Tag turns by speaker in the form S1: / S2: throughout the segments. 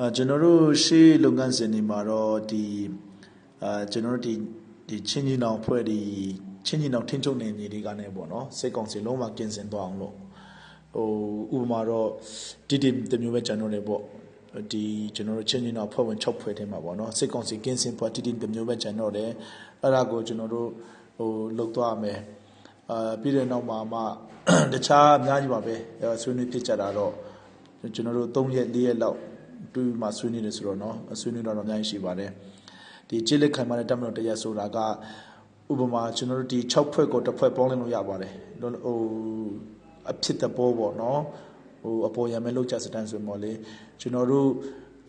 S1: အာကျွန်တော်တို့ရှေ့လုပ်ငန်းစဉ်တွေမှာတော့ဒီအာကျွန်တော်တို့ဒီဒီချင်းကြီးနောင်ဖွဲ့ဒီချင်းကြီးနောင်ထင်းချုံနေမြေတွေကနေပေါ့နော်စိတ်ကောင်းစီလုံးဝကင်းစင်သွားအောင်လို့ဟိုဥပမာတော့ဒီဒီတမျိုးပဲကျွန်တော်တွေပေါ့ဒီကျွန်တော်တို့ချင်းချင်းတော့ဖွဲ့ဝင်6ဖွဲ့ထဲမှာပေါ့နော်စိတ်ကောင်းစီကင်းစင်ဖွဲ့တီတီတမျိုးပဲကျွန်တော်တယ်အဲ့ဒါကိုကျွန်တော်တို့ဟိုလုပ်သွားရမယ်အာပြီးတဲ့နောက်မှာမှတခြားအများကြီးပါပဲဆွေးနွေးဖြစ်ကြတာတော့ကျွန်တော်တို့3ရက်4ရက်လောက် တွေ့မှဆွေးနွေးတယ်ဆိုတော့နော်ဆွေးနွေးတော့အများကြီးရှိပါတယ်ဒီကြိလက်ခိုင်မာတဲ့တက်မတော်တရားဆိုတာကဥပမာကျွန်တော်တို့ဒီ6ဖွဲ့ကိုတစ်ဖွဲ့ပေါင်းလိုက်လို့ရပါတယ်ဟိုအဖြစ်တဘောပေါ့နော်ဟိုအပေါ်ရမယ်လောက်ချစတန်ဆိုမော်လေကျွန်တော်တို့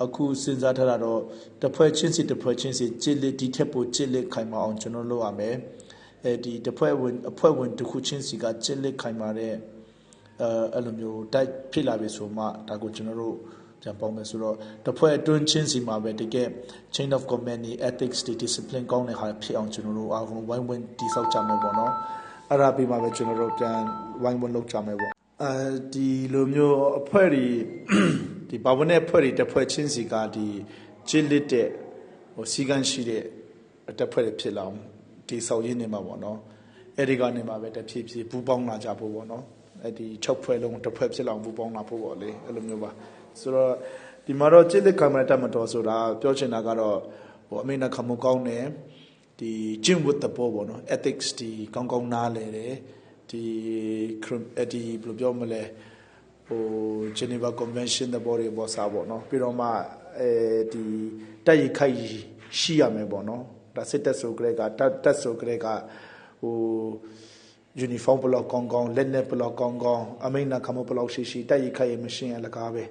S1: အခုစဉ်းစားထားတာတော့တစ်ဖွဲ့ချင်းစီတစ်ဖွဲ့ချင်းစီကြစ်လက်ဒီထက်ပိုကြစ်လက်ခိုင်မာအောင်ကျွန်တော်လုပ်ရမယ်အဲဒီတစ်ဖွဲ့ဝင်အဖွဲ့ဝင်တစ်ခုချင်းစီကကြစ်လက်ခိုင်မာတဲ့အဲအဲ့လိုမျိုးတိုက်ဖြစ်လာပြီဆိုမှဒါကိုကျွန်တော်တို့ ပြန်ပေါင်းမယ်ဆိုတော့တစ်ဖွဲ့အတွင်းချင်းစီမှာပဲတကယ် chain of command ဒီ ethics ဒီ discipline ကောင်းတဲ့ဟာဖြစ်အောင်ကျွန်တော်တို့အားလုံးဝိုင်းဝန်းတည်ဆောက်ကြမယ်ပေါ့နော်အဲ့ဒါပြီးမှပဲကျွန်တော်တို့ပြန်ဝိုင်းဝန်းလုပ်ကြမယ်ပေါ့အဲဒီလိုမျိုးအဖွဲ့တွေဒီဘာဝင်တဲ့အဖွဲ့တွေတစ်ဖွဲ့ချင်းစီကဒီကြစ်လစ်တဲ့ဟိုစီကန်းရှိတဲ့တစ်ဖွဲ့တွေဖြစ်လာအောင်တည်ဆောက်ရင်းနေမှာပေါ့နော်အဲ့ဒီကနေမှပဲတဖြည်းဖြည်းပူပေါင်းလာကြဖို့ပေါ့နော်အဲ့ဒီ6ဖွဲ့လုံးတစ်ဖွဲ့ဖြစ်လာအောင်ပူပေါင်းလာဖို့ပေါ့လေအဲ့လိုမျိုးပါ ဆိုတော့ဒီမှာတော့จิตလက်ခံမတတ်မတော်ဆိုတာပြောချင်တာကတော့ဟိုအမိနာခံမကောင်းတယ်ဒီကျင့်ဝတ်တဘောပေါ့နော် ethics ဒီကောင်းကောင်းနားလဲတယ်ဒီဒီဘယ်လိုပြောမလဲဟို Geneva Convention တဘောတွေပေါ်စားပေါ့နော်ပြီးတော့မှအဲဒီတိုက်ရိုက်ခိုက်ရှိရမယ်ပေါ့နော်ဒါစစ်တပ်ဆိုကြတဲ့ကတပ်တပ်ဆိုကြတဲ့ကဟို uniform ဘလောက်ကောင်းကောင်းလက်နဲ့ဘလောက်ကောင်းကောင်းအမိန်နာခမဘလောက်ရှိရှိတိုက်ရိုက်ခိုက်ရမရှင်းရလကားပဲ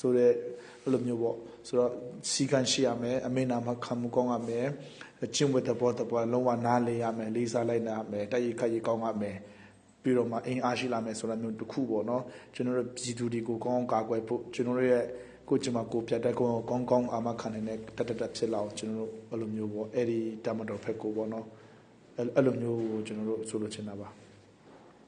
S1: ဆိုတော့အဲ့လိုမျိုးပေါ့ဆိုတော့စီကံရှိရမယ်အမေနာမှာခံမှုကောင်းရမယ်ကျင့်ဝတ်တဘောတဘောလုံးဝနားလေရမယ်လေးစားလိုက်နာရမယ်တိုက်ရိုက်ခတ်ရိုက်ကောင်းရမယ်ပြီးတော့မှအင်အားရှိလာမယ်ဆိုတာမျိုးတစ်ခုပေါ့နော်ကျွန်တော်တို့ပြည်သူတွေကိုကောင်းကောင်းကာကွယ်ဖို့ကျွန်တော်တို့ရဲ့ကိုကျမကိုပြတ်တဲ့ကောင်းကောင်းကောင်းအာမခံနေတဲ့တတတဖြစ်လာအောင်ကျွန်တော်တို့အဲ့လိုမျိုးပေါ့အဲ့ဒီတမတော်ဖက်ကိုပေါ့နော်အဲ့လိုမျိုးကိုကျွန်တော်တို့ဆိုလိုချင်တာပါ